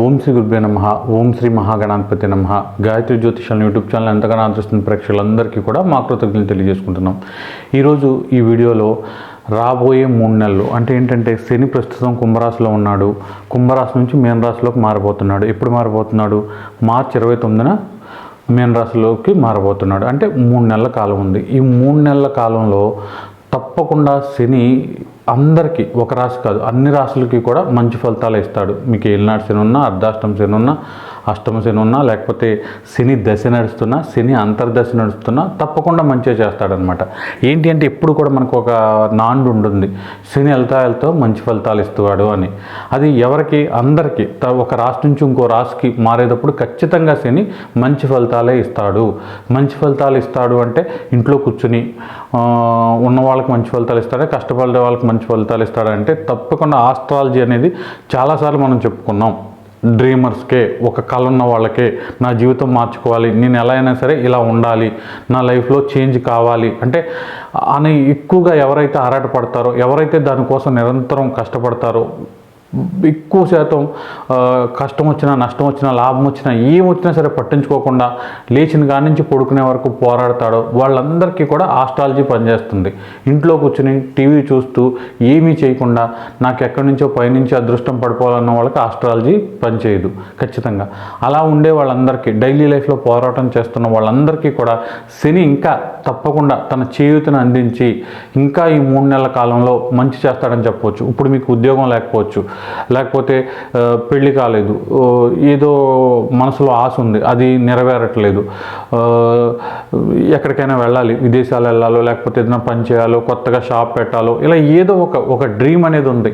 ఓం శ్రీ గురుభ్యో నమ. ఓం శ్రీ మహాగణాధిపతి నమ. గాయత్రి జ్యోతిషాలను యూట్యూబ్ ఛానల్ ఎంతగానో ఆదరిస్తున్న ప్రేక్షకులందరికీ కూడా మా కృతజ్ఞతలు తెలియజేసుకుంటున్నాం. ఈరోజు ఈ వీడియోలో రాబోయే మూడు నెలలు అంటే ఏంటంటే శని ప్రస్తుతం కుంభరాశిలో ఉన్నాడు. కుంభరాశి నుంచి మీనరాశిలోకి మారిపోతున్నాడు ఎప్పుడు మారిపోతున్నాడు మార్చి ఇరవై తొమ్మిదిన మీనరాశిలోకి మారబోతున్నాడు. అంటే మూడు నెలల కాలం ఉంది. ఈ మూడు నెలల కాలంలో తప్పకుండా శని అందరికీ ఒక రాశి కాదు అన్ని రాశులకి కూడా మంచి ఫలితాలు ఇస్తాడు. మీకు ఏలినాడు శని ఉన్నా అర్ధాష్టం శని ఉన్నా అష్టమ శని ఉన్నా లేకపోతే శని దశ నడుస్తున్నా శని అంతర్దశ నడుస్తున్నా తప్పకుండా మంచిగా చేస్తాడనమాట. ఏంటి అంటే ఎప్పుడు కూడా మనకు ఒక నాండు ఉంటుంది. శని వెళ్తా వెళ్తా మంచి ఫలితాలు ఇస్తాడు అని. అది ఎవరికి? అందరికీ. త- ఒక రాష్ట్రం నుంచి ఇంకో రాశికి మారేటప్పుడు ఖచ్చితంగా శని మంచి ఫలితాలే ఇస్తాడు. మంచి ఫలితాలు ఇస్తాడు అంటే ఇంట్లో కూర్చుని ఉన్న వాళ్ళకి మంచి ఫలితాలు ఇస్తాడా కష్టపడే వాళ్ళకి మంచి ఫలితాలు ఇస్తాడంటే తప్పకుండా ఆస్ట్రాలజీ అనేది చాలాసార్లు మనం చెప్పుకున్నాం. డ్రీమర్స్కే ఒక కళ ఉన్న వాళ్ళకే నా జీవితం మార్చుకోవాలి నేను ఎలా అయినా సరే ఇలా ఉండాలి నా లైఫ్లో చేంజ్ కావాలి అంటే అని ఎక్కువగా ఎవరైతే ఆరాటపడతారో ఎవరైతే దానికోసం నిరంతరం కష్టపడతారో ఎక్కువ శాతం కష్టం వచ్చినా నష్టం వచ్చినా లాభం వచ్చినా ఏం వచ్చినా సరే పట్టించుకోకుండా లేచిన కాడి నుంచి పడుకునే వరకు పోరాడతాడో వాళ్ళందరికీ కూడా ఆస్ట్రాలజీ పనిచేస్తుంది. ఇంట్లో కూర్చుని టీవీ చూస్తూ ఏమీ చేయకుండా నాకు ఎక్కడి నుంచో పైనుంచి అదృష్టం పడిపోవాలన్న వాళ్ళకి ఆస్ట్రాలజీ పనిచేయదు ఖచ్చితంగా. అలా ఉండే వాళ్ళందరికీ డైలీ లైఫ్లో పోరాటం చేస్తున్న వాళ్ళందరికీ కూడా శని ఇంకా తప్పకుండా తన చేయూతను అందించి ఇంకా ఈ మూడు నెలల కాలంలో మంచి చేస్తాడని చెప్పవచ్చు ఇప్పుడు మీకు ఉద్యోగం లేకపోవచ్చు లేకపోతే పెళ్ళి పెళ్ళి కాలేదు. ఏదో మనసులో ఆశ ఉంది. అది నెరవేరట్లేదు. ఎక్కడికైనా వెళ్ళాలి. విదేశాలు వెళ్ళాలో లేకపోతే ఏదైనా పని చేయాలో కొత్తగా షాప్ పెట్టాలో ఇలా ఏదో ఒక ఒక డ్రీమ్ అనేది ఉంది.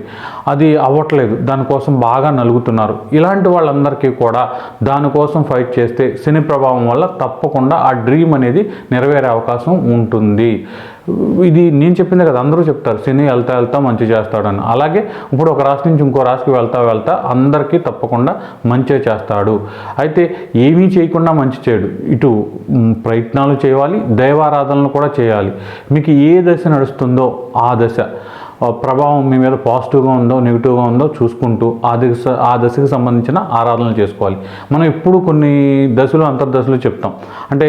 అది అవ్వట్లేదు. దానికోసం బాగా నలుగుతున్నారు. ఇలాంటి వాళ్ళందరికీ కూడా దానికోసం ఫైట్ చేస్తే శని ప్రభావం వల్ల తప్పకుండా ఆ డ్రీమ్ అనేది నెరవేరే అవకాశం ఉంటుంది. ఇది నేను చెప్పింది కదా అందరూ చెప్తారు శని వెళ్తా వెళ్తా మంచి చేస్తాడని. అలాగే ఇప్పుడు ఒక రాశి నుంచి ఇంకో రాశికి వెళ్తా వెళ్తా అందరికీ తప్పకుండా మంచి చేస్తాడు. అయితే ఏమీ చేయకుండా మంచి చేయడు. ఇటు ప్రయత్నాలు చేయాలి దైవారాధనలు కూడా చేయాలి. మీకు ఏ దశ నడుస్తుందో ఆ దశ. ప్రభావం మీ మీద పాజిటివ్గా ఉందో నెగిటివ్గా ఉందో చూసుకుంటూ ఆ దశ ఆ దశకు సంబంధించిన ఆరాధనలు చేసుకోవాలి. మనం ఇప్పుడు కొన్ని దశలు అంతర్దశలు చెప్తాం. అంటే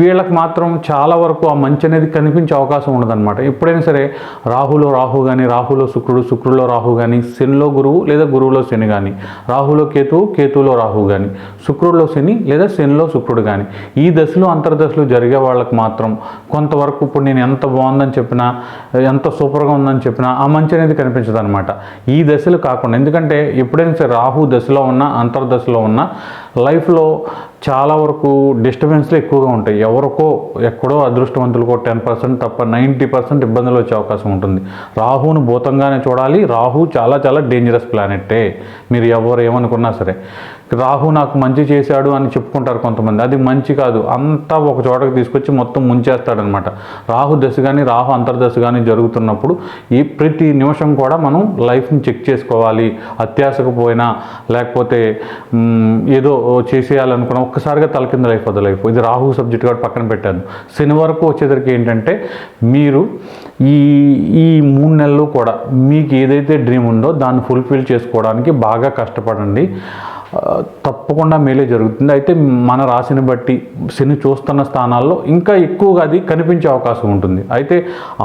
వీళ్ళకి మాత్రం చాలా వరకు ఆ మంచి అనేది కనిపించే అవకాశం ఉండదన్నమాట. ఎప్పుడైనా సరే రాహులో రాహు కానీ రాహులో శుక్రుడు శుక్రుడిలో రాహు కానీ శనిలో గురువు లేదా గురువులో శని కానీ రాహులో కేతువు కేతువులో రాహు కానీ శుక్రుడిలో శని లేదా శనిలో శుక్రుడు కానీ ఈ దశలు అంతర్దశలు జరిగే వాళ్ళకి మాత్రం కొంతవరకు ఇప్పుడు నేను ఎంత బాగుందని చెప్పినా ఎంత సూపర్గా ఉందని చెప్పినా ఆ మంచి అనేది కనిపించదు అనమాట ఈ దశలు కాకుండా ఎందుకంటే ఎప్పుడైనా సరే రాహు దశలో ఉన్న అంతర్దశలో ఉన్న లైఫ్లో చాలా వరకు డిస్టర్బెన్స్లు ఎక్కువగా ఉంటాయి. ఎవరికో ఎక్కడో అదృష్టవంతులకో టెన్ పర్సెంట్ తప్ప నైంటీ పర్సెంట్ ఇబ్బందులు వచ్చే అవకాశం ఉంటుంది. రాహును భూతంగానే చూడాలి. రాహు చాలా చాలా డేంజరస్ ప్లానెట్టే మీరు ఎవరు ఏమనుకున్నా సరే. రాహు నాకు మంచి చేశాడు అని చెప్పుకుంటారు కొంతమంది. అది మంచి కాదు. అంతా ఒక చోటకి తీసుకొచ్చి మొత్తం ముంచేస్తాడనమాట. రాహు దశ కానీ రాహు అంతర్దశ కానీ జరుగుతున్నప్పుడు ఈ ప్రతి నిమిషం కూడా మనం లైఫ్ని చెక్ చేసుకోవాలి. అత్యాశకు పోయినా లేకపోతే ఏదో చేసేయాలనుకున్నా ఒక్కసారిగా తల కింద లైఫ్ లైఫ్ ఇది రాహు సబ్జెక్ట్ కాబట్టి పక్కన పెట్టాను. శని వరకు వచ్చేసరికి ఏంటంటే మీరు ఈ ఈ మూడు నెలలు కూడా మీకు ఏదైతే డ్రీమ్ ఉందో దాన్ని ఫుల్ఫిల్ చేసుకోవడానికి బాగా కష్టపడండి. తప్పకుండా మేలే జరుగుతుంది. అయితే మన రాశిని బట్టి శని చూస్తున్న స్థానాల్లో ఇంకా ఎక్కువగా అది కనిపించే అవకాశం ఉంటుంది. అయితే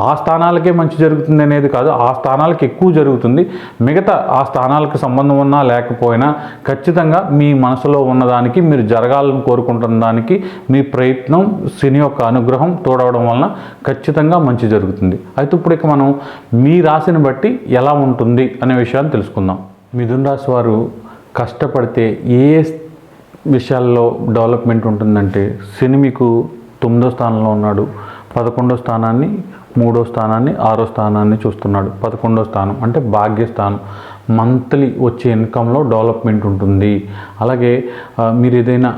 ఆ స్థానాలకే మంచి జరుగుతుంది అనేది కాదు ఆ స్థానాలకు ఎక్కువ జరుగుతుంది. మిగతా ఆ స్థానాలకు సంబంధం ఉన్నా లేకపోయినా ఖచ్చితంగా మీ మనసులో ఉన్నదానికి మీరు జరగాలని కోరుకుంటున్న దానికి మీ ప్రయత్నం శని యొక్క అనుగ్రహం తోడవడం వలన ఖచ్చితంగా మంచి జరుగుతుంది. అయితే ఇప్పుడు ఇక మనం మీ రాశిని బట్టి ఎలా ఉంటుంది అనే విషయాన్ని తెలుసుకుందాం. మిథున్ రాశి వారు కష్టపడితే ఏ విషయాల్లో డెవలప్మెంట్ ఉంటుందంటే శని మీకు తొమ్మిదో స్థానంలో ఉన్నాడు పదకొండో స్థానాన్ని మూడో స్థానాన్ని ఆరో స్థానాన్ని చూస్తున్నాడు. పదకొండో స్థానం అంటే భాగ్యస్థానం. మంత్లీ వచ్చే ఇన్కంలో డెవలప్మెంట్ ఉంటుంది. అలాగే మీరు ఏదైనా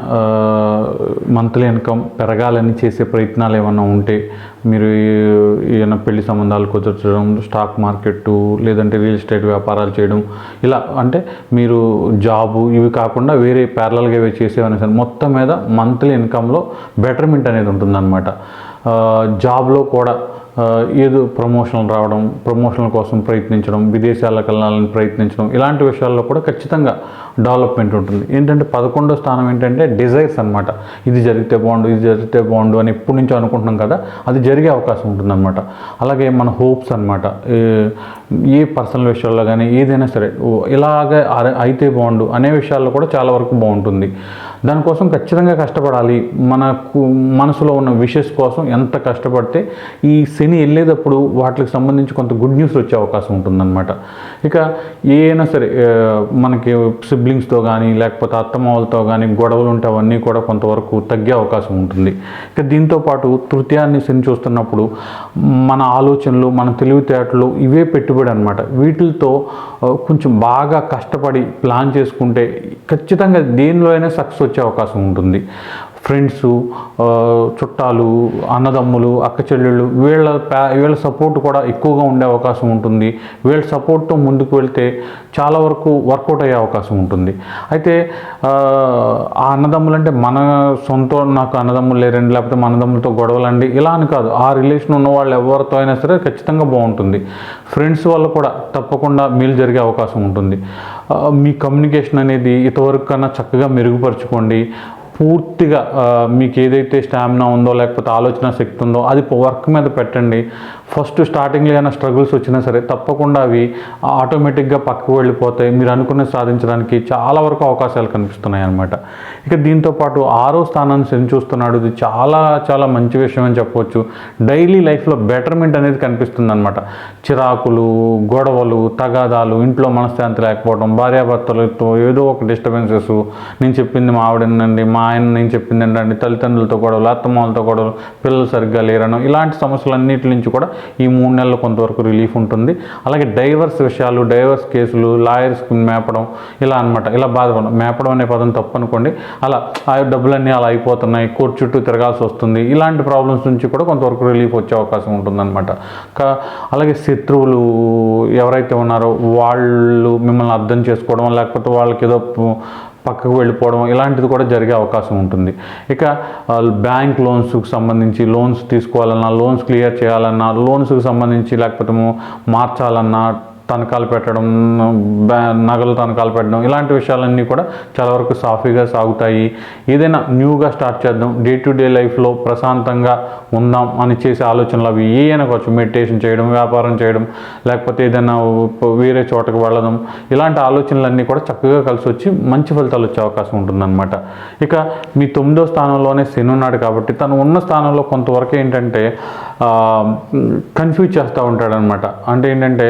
మంత్లీ ఇన్కమ్ పెరగాలని చేసే ప్రయత్నాలు ఏమైనా ఉంటే మీరు ఏదైనా పెళ్ళి సంబంధాలు కుదర్చడం స్టాక్ మార్కెట్ లేదంటే రియల్ ఎస్టేట్ వ్యాపారాలు చేయడం ఇలా అంటే మీరు జాబు ఇవి కాకుండా వేరే ప్యారలల్గా ఇవి చేసేవన్నీ సరే మొత్తం మీద మంత్లీ ఇన్కంలో బెటర్మెంట్ అనేది ఉంటుందన్నమాట. జాబ్లో కూడా ఏదో ప్రమోషన్లు రావడం ప్రమోషన్ల కోసం ప్రయత్నించడం విదేశాలకు వెళ్ళాలని ప్రయత్నించడం ఇలాంటి విషయాల్లో కూడా ఖచ్చితంగా డెవలప్మెంట్ ఉంటుంది. ఏంటంటే పదకొండో స్థానం ఏంటంటే డిజైర్స్ అనమాట ఇది జరిగితే బాగుండు ఇది జరిగితే బాగుండు అని ఎప్పటి నుంచో అనుకుంటున్నాం కదా అది జరిగే అవకాశం ఉంటుందన్నమాట. అలాగే మన హోప్స్ అనమాట ఏ పర్సనల్ విషయాల్లో కానీ ఏదైనా సరే ఓ ఇలాగే అయితే బాగుండు అనే విషయాల్లో కూడా చాలా వరకు బాగుంటుంది. దానికోసం ఖచ్చితంగా కష్టపడాలి. మనకు మనసులో ఉన్న విషెస్ కోసం ఎంత కష్టపడితే ఈ శని వెళ్ళేటప్పుడు వాటికి సంబంధించి కొంత గుడ్ న్యూస్ వచ్చే అవకాశం ఉంటుందన్నమాట. ఇక ఏదైనా సరే మనకి సిబ్లింగ్స్తో కానీ లేకపోతే అత్తమామలతో కానీ గొడవలు ఉంటే అవన్నీ కూడా కొంతవరకు తగ్గే అవకాశం ఉంటుంది. ఇక దీంతో పాటు తృతీయాన్ని శని చూస్తున్నప్పుడు మన ఆలోచనలు మన తెలివితేటలు ఇవే పెట్టుబడి అనమాట వీటితో కొంచెం బాగా కష్టపడి ప్లాన్ చేసుకుంటే ఖచ్చితంగా దేనిలో అయినా సక్సెస్ వచ్చే వచ్చే అవకాశం ఉంటుంది. ఫ్రెండ్స్ చుట్టాలు అన్నదమ్ములు అక్క చెల్లెళ్ళు వీళ్ళ వీళ్ళ సపోర్ట్ కూడా ఎక్కువగా ఉండే అవకాశం ఉంటుంది. వీళ్ళ సపోర్ట్తో ముందుకు వెళ్తే చాలా వరకు వర్కౌట్ అయ్యే అవకాశం ఉంటుంది. అయితే ఆ, అన్నదమ్ములు అంటే మన సొంత నాకు అన్నదమ్ములు లేరండి లేకపోతే మన అన్నదమ్ములతో గొడవలండి ఇలా అని కాదు. ఆ రిలేషన్ ఉన్న వాళ్ళు ఎవరితో అయినా సరే ఖచ్చితంగా బాగుంటుంది. ఫ్రెండ్స్ వల్ల కూడా తప్పకుండా మేలు జరిగే అవకాశం ఉంటుంది. మీ కమ్యూనికేషన్ అనేది ఇంతవరకు కన్నా చక్కగా మెరుగుపరచుకోండి. పూర్తిగా మీకు ఏదైతే స్టామినా ఉందో లేకపోతే ఆలోచన శక్తి ఉందో అది వర్క్ మీద పెట్టండి. ఫస్ట్ స్టార్టింగ్లో ఏమైనా స్ట్రగుల్స్ వచ్చినా సరే తప్పకుండా అవి ఆటోమేటిక్గా పక్కకు వెళ్ళిపోతాయి. మీరు అనుకున్న సాధించడానికి చాలా వరకు అవకాశాలు కనిపిస్తున్నాయి అనమాట ఇక దీంతో పాటు ఆరో స్థానాన్ని శని చూస్తున్నాడు. ఇది చాలా చాలా మంచి విషయం అని చెప్పవచ్చు డైలీ లైఫ్లో బెటర్మెంట్ అనేది కనిపిస్తుంది అనమాట చిరాకులు గొడవలు తగాదాలు ఇంట్లో మనశ్శాంతి లేకపోవడం భార్యాభర్తలతో ఏదో ఒక డిస్టర్బెన్సెస్ నేను చెప్పింది మా ఆవిడనండి మా ఆయన నేను చెప్పింది ఏంటండి తల్లిదండ్రులతో గొడవలు అత్తమామలతో గొడవలు పిల్లలు సరిగ్గా లేరను ఇలాంటి సమస్యలన్నిటి నుంచి కూడా ఈ మూడు నెలలు కొంతవరకు రిలీఫ్ ఉంటుంది. అలాగే డైవర్స్ విషయాలు డైవర్స్ కేసులు లాయర్స్కి మేపడం ఇలా అనమాట ఇలా బాధపడడం. మేపడం అనే పదం తప్పు అనుకోండి అలా ఆ డబ్బులన్నీ అలా అయిపోతున్నాయి. కోర్టు చుట్టూ తిరగాల్సి వస్తుంది. ఇలాంటి ప్రాబ్లమ్స్ నుంచి కూడా కొంతవరకు రిలీఫ్ వచ్చే అవకాశం ఉంటుందన్నమాట. కా అలాగే శత్రువులు ఎవరైతే ఉన్నారో వాళ్ళు మిమ్మల్ని అర్థం చేసుకోవడం లేకపోతే వాళ్ళకి ఏదో పక్కకు వెళ్ళిపోవడం ఇలాంటిది కూడా జరిగే అవకాశం ఉంటుంది. ఇక బ్యాంక్ లోన్స్కి సంబంధించి లోన్స్ తీసుకోవాలన్నా లోన్స్ క్లియర్ చేయాలన్నా లోన్స్కి సంబంధించి లేకపోతే మార్చాలన్నా తనఖాలు పెట్టడం బ్యా నగలు తనఖాలు పెట్టడం ఇలాంటి విషయాలన్నీ కూడా చాలా వరకు సాఫీగా సాగుతాయి. ఏదైనా న్యూగా స్టార్ట్ చేద్దాం డే టు డే లైఫ్లో ప్రశాంతంగా ఉందాం అని చేసే ఆలోచనలు అవి ఏ అయినా కావచ్చు. మెడిటేషన్ చేయడం వ్యాపారం చేయడం లేకపోతే ఏదైనా వేరే చోటకు వెళ్ళడం ఇలాంటి ఆలోచనలన్నీ కూడా చక్కగా కలిసి వచ్చి మంచి ఫలితాలు వచ్చే అవకాశం ఉంటుందన్నమాట. ఇక మీ తొమ్మిదో స్థానంలోనే శని ఉన్నాడు కాబట్టి తను ఉన్న స్థానంలో కొంతవరకు ఏంటంటే కన్ఫ్యూజ్ చేస్తూ ఉంటాడనమాట అంటే ఏంటంటే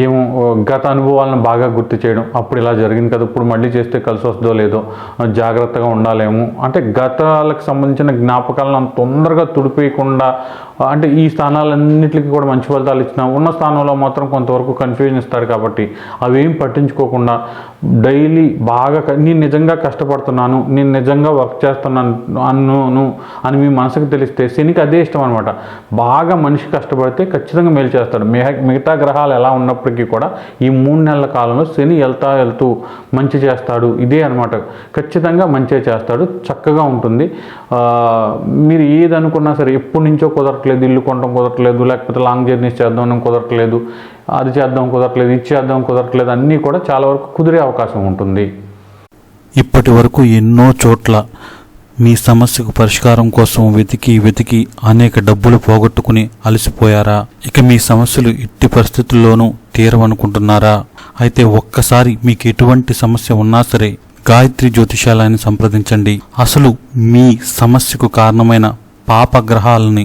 ఏం ఏమో గత అనుభవాలను బాగా గుర్తు చేయడం. అప్పుడు ఇలా జరిగింది కదా ఇప్పుడు మళ్ళీ చేస్తే కలిసి వస్తుందో లేదో జాగ్రత్తగా ఉండాలేమో. అంటే గతాలకు సంబంధించిన జ్ఞాపకాలను తొందరగా తుడిపేయకుండా అంటే ఈ స్థానాలన్నింటికి కూడా మంచి ఫలితాలు ఇచ్చినా ఉన్న స్థానంలో మాత్రం కొంతవరకు కన్ఫ్యూజన్ ఇస్తాడు కాబట్టి అవేం పట్టించుకోకుండా డైలీ బాగా నేను నిజంగా కష్టపడుతున్నాను నేను నిజంగా వర్క్ చేస్తున్నాను అన్ను అని మీ మనసుకు తెలిస్తే శనికి అదే ఇష్టం అనమాట బాగా మనిషి కష్టపడితే ఖచ్చితంగా మేలు చేస్తాడు. మిగ- మిగతా గ్రహాలు ఎలా ఉన్నప్పటికీ కూడా ఈ మూడు నెలల కాలంలో శని వెళ్తా వెళ్తూ మంచి చేస్తాడు. ఇదే అనమాట ఖచ్చితంగా మంచి చేస్తాడు. చక్కగా ఉంటుంది. మీరు ఏది అనుకున్నా సరే ఎప్పటి నుంచో కుదరట్లేదు ఇల్లు కొనడం కుదరట్లేదు లేకపోతే లాంగ్ జర్నీస్ చేద్దాం కుదరట్లేదు అది చేద్దాం కుదరట్లేదు ఇది చేద్దాం కుదరట్లేదు అన్నీ కూడా చాలా వరకు కుదిరే అవకాశం ఉంటుంది. ఇప్పటి వరకు ఎన్నో చోట్ల మీ సమస్యకు పరిష్కారం కోసం వెతికి వెతికి అనేక డబ్బులు పోగొట్టుకుని అలసిపోయారా? ఇక మీ సమస్యలు ఎట్టి పరిస్థితుల్లోనూ తీరవనుకుంటున్నారా? అయితే ఒక్కసారి మీకు ఎటువంటి సమస్య ఉన్నా సరే గాయత్రి జ్యోతిషాలయాన్ని సంప్రదించండి. అసలు మీ సమస్యకు కారణమైన పాపగ్రహాలని